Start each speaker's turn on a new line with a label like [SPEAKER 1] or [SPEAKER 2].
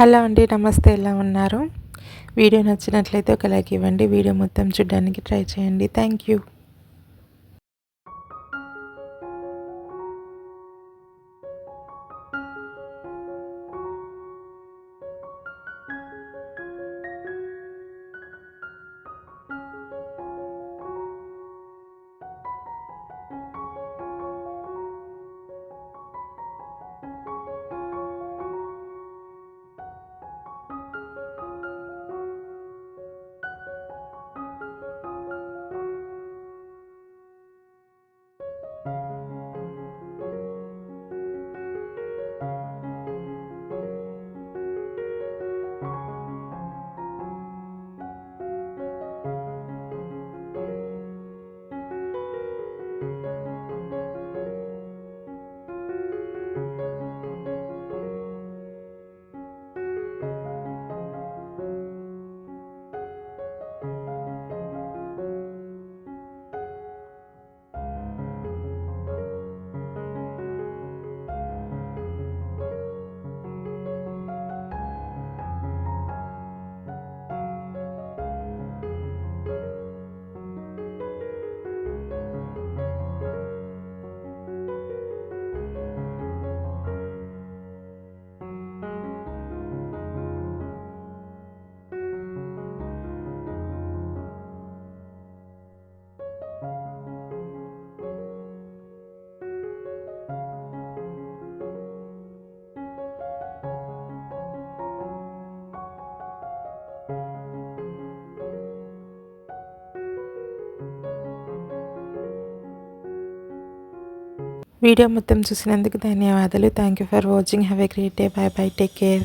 [SPEAKER 1] Hello అండి నమస్తే. ఎలా ఉన్నారు? వీడియో నచ్చినట్లయితే ఒక లైక్ ఇవ్వండి. వీడియో మొత్తం చూడడానికి ట్రై చేయండి. Thank you. వీడియో మొత్తం చూసినందుకు ధన్యవాదాలు. Thank you for watching have a great day bye bye take care